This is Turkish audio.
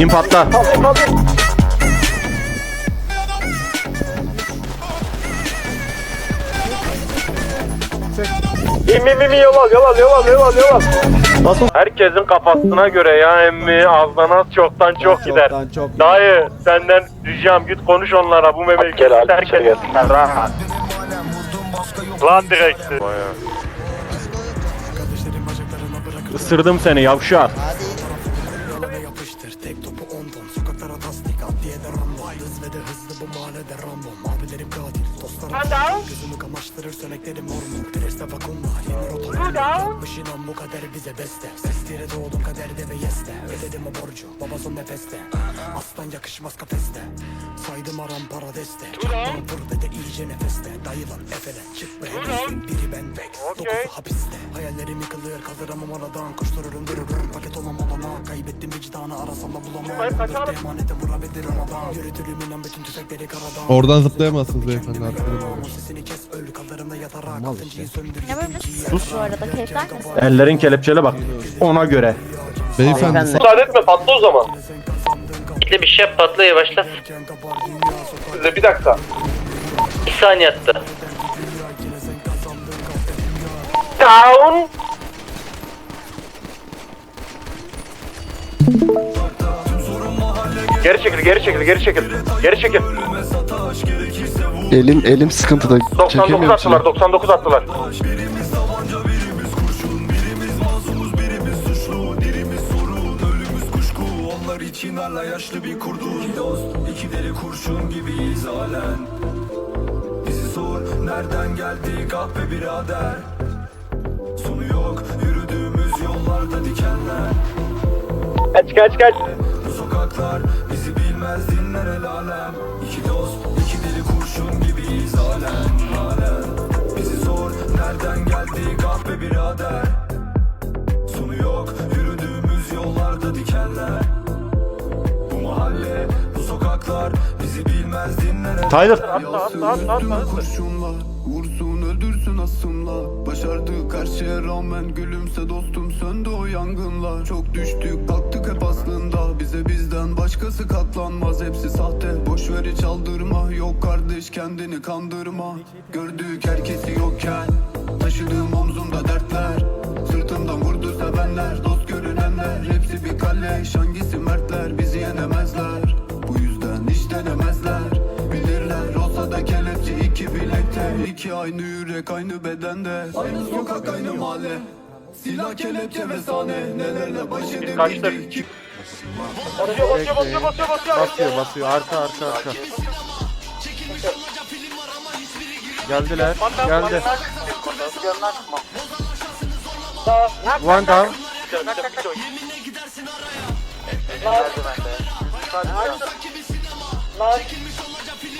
İn patla. İn mi mi mi yol al yol al yol al yol al yol al. Nasıl? Herkesin kafasına göre ya emmi azdan az çoktan çok gider. Çoktan çok. Dayı senden ricam git konuş onlara bu memleketi terk etsinler rahat. Lan direksi. Isırdım seni yavşak. Random Hız ve de hızlı bu mahallede random Abilerim katil dostlarım Gözümü kamaştırır söneklerim mormor Tereste vakumlar yeni rotalar Yapmış inan bu kader bize beste. Sestire doğdum kaderde ve yeste. Ödedim o borcu baba son nefeste. Aslan yakışmaz kafeste. Saydım aram para deste. Çakmam vur ve de iyice nefeste. Dayılan efele. Çık be. Biri ben Vex. Dokuzu hapiste. Hayallerim yıkılır kaldıramam aradan Koştururum olana Vicdanı arasam da bulamam emanete vurabilirim adam Yürütürüm inan bütün tüfekleri karadan Oradan zıplayamazsınız beyefendi arkadaşlar. Ama sesini kes öl kaldırımda yatarak Altıncıyı söndür Ne böyle Sus. Bu arada keyifler misin? Ellerin kelepçeli bak. Ona göre. Beyefendi sa- Müsaade etme patla o zaman. Bekle bir şey yap patla yavaşlat. Size bir dakika. Bir saniye hatta. Down. Geri çekil, geri çekil, geri çekil. Geri çekil. Elim elim sıkıntıda 99 çekemiyorum attılar, şimdi. 99 attılar. İçin hala yaşlı bir kurdu İki dost, iki deli kurşun gibiyiz halen Bizi sor, nereden geldik ah be birader Sonu yok, yürüdüğümüz yollarda dikenler Kaç, kaç, kaç. Bu sokaklar bilmez dinler el alem İki dost, iki deli kurşun gibiyiz halen halen Bizi sor, nereden geldik ah be birader? Sonu yok, yürüdüğümüz yollarda dikenler bu sokaklar bizi bilmez dinler. Tyler. Vursun öldürsün asımla Başardık her şeye rağmen Gülümse dostum söndü o yangınlar. Çok düştük kalktık hep aslında Bize bizden başkası katlanmaz. Hepsi sahte boş ver hiç aldırma. Yok kardeş kendini kandırma. Gördük herkesi yokken Taşıdığım omzumda dertler. Sırtımdan vurdu sevenler Dost görünenler. Hepsi bir kalleş hangisi mertler? Bizi yenemezler iki aynı yürek aynı bedende Aynı sokak aynı mahalle Silah kelepçe ve sahne Nelerle baş edebildik Basıyor, basıyor, basıyor, basıyor, basıyor. Basıyor basıyor arka arka arka. Geldiler. Geldi. One down.